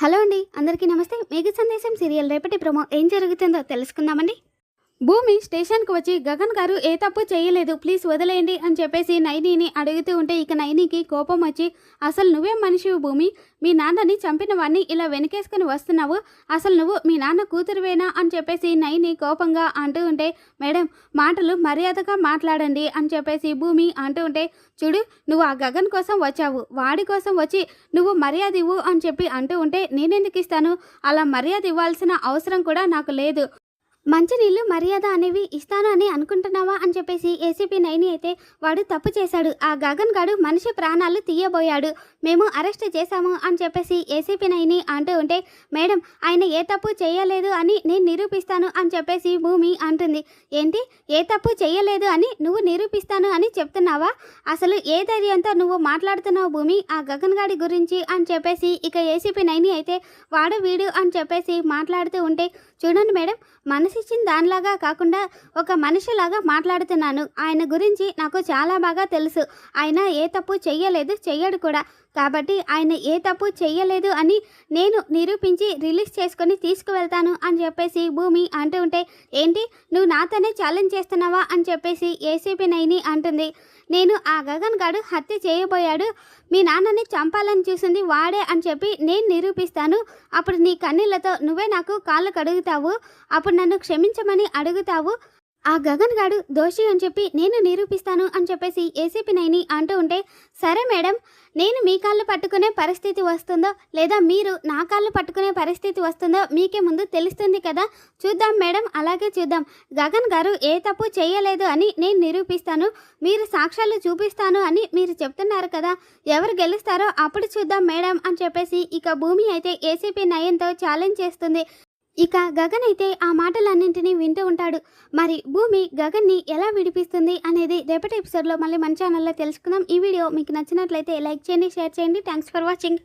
Hello అండి అందరికీ నమస్తే. మేఘ సందేశం సీరియల్ రేపటి ప్రమో ఏం జరుగుతుందో తెలుసుకుందామండి. భూమి స్టేషన్కి వచ్చి గగన్ గారు ఏ తప్పు చేయలేదు ప్లీజ్ వదిలేయండి అని చెప్పేసి నైనీని అడుగుతూ ఉంటే ఇక నైనీకి కోపం వచ్చి అసలు నువ్వేం మనిషి భూమి? మీ నాన్నని చంపిన వాడిని ఇలా వెనకేసుకుని వస్తున్నావు? అసలు నువ్వు మీ నాన్న కూతురువేనా? అని చెప్పేసి నైని కోపంగా అంటూ ఉంటే మేడం మాటలు మర్యాదగా మాట్లాడండి అని చెప్పేసి భూమి అంటూ ఉంటే చూడు నువ్వు ఆ గగన్ కోసం వచ్చావు. వాడి కోసం వచ్చి నువ్వు మర్యాద ఇవ్వు అని చెప్పి అంటూ ఉంటే నేనెందుకు ఇస్తాను? అలా మర్యాద ఇవ్వాల్సిన అవసరం కూడా నాకు లేదు. మంచినీళ్ళు మర్యాద అనేవి ఇస్తాను అని అనుకుంటున్నావా అని చెప్పేసి ఏసీపీ నైని అయితే వాడు తప్పు చేశాడు. ఆ గగన్ గాడు మనిషి ప్రాణాలు తీయబోయాడు. మేము అరెస్ట్ చేశాము అని చెప్పేసి ఏసీపీ నైని అంటూ ఉంటే మేడం ఆయన ఏ తప్పు చేయలేదు అని నేను నిరూపిస్తాను అని చెప్పేసి భూమి అంటుంది. ఏంటి? ఏ తప్పు చేయలేదు అని నువ్వు నిరూపిస్తాను అని చెప్తున్నావా? అసలు ఏ ధైర్యంతో నువ్వు మాట్లాడుతున్నావు భూమి? ఆ గగన్ గాడి గురించి అని చెప్పేసి ఇక ఏసీపీ నైని అయితే వాడు వీడు అని చెప్పేసి మాట్లాడుతూ ఉంటే చూడండి మేడం మనసు మనసిచ్చిన దానిలాగా కాకుండా ఒక మనిషిలాగా మాట్లాడుతున్నాను. ఆయన గురించి నాకు చాలా బాగా తెలుసు. ఆయన ఏ తప్పు చెయ్యలేదు చెయ్యడు కూడా. కాబట్టి ఆయన ఏ తప్పు చెయ్యలేదు అని నేను నిరూపించి రిలీజ్ చేసుకొని తీసుకువెళ్తాను అని చెప్పేసి భూమి అంటూ ఉంటే ఏంటి? నువ్వు నాతోనే ఛాలెంజ్ చేస్తున్నావా? అని చెప్పేసి ఏసీపీ నైని అంటుంది. నేను ఆ గగన్ గాడు హత్య చేయబోయాడు. మీ నాన్నని చంపాలని చూసింది వాడే అని చెప్పి నేను నిరూపిస్తాను. అప్పుడు నీ కన్నీళ్ళతో నువ్వే నాకు కాళ్ళు కడుగుతావు. అప్పుడు నన్ను క్షమించమని అడుగుతావు? ఆ గగన్ గాడు దోషి అని చెప్పి నేను నిరూపిస్తాను అని చెప్పేసి ఏసీపీ నైని అంటూ ఉంటే సరే మేడం నేను మీ కాళ్ళు పట్టుకునే పరిస్థితి వస్తుందో లేదా మీరు నా కాళ్ళు పట్టుకునే పరిస్థితి వస్తుందో మీకే ముందు తెలుస్తుంది కదా. చూద్దాం మేడం అలాగే చూద్దాం. గగన్ గారు ఏ తప్పు చేయలేదు అని నేను నిరూపిస్తాను. మీరు సాక్ష్యాలు చూపిస్తాను అని మీరు చెప్తున్నారు కదా. ఎవరు గెలుస్తారో అప్పుడు చూద్దాం మేడం అని చెప్పేసి ఇక భూమి అయితే ఏసీపీ నయంతో ఛాలెంజ్ చేస్తుంది. ఇక గగన్ అయితే ఆ మాటలన్నింటినీ వింటూ ఉంటాడు. మరి భూమి గగన్ని ఎలా విడిపిస్తుంది అనేది రేపటి ఎపిసోడ్లో మళ్ళీ మన ఛానల్లో తెలుసుకుందాం. ఈ వీడియో మీకు నచ్చినట్లయితే లైక్ చేయండి షేర్ చేయండి. Thanks for watching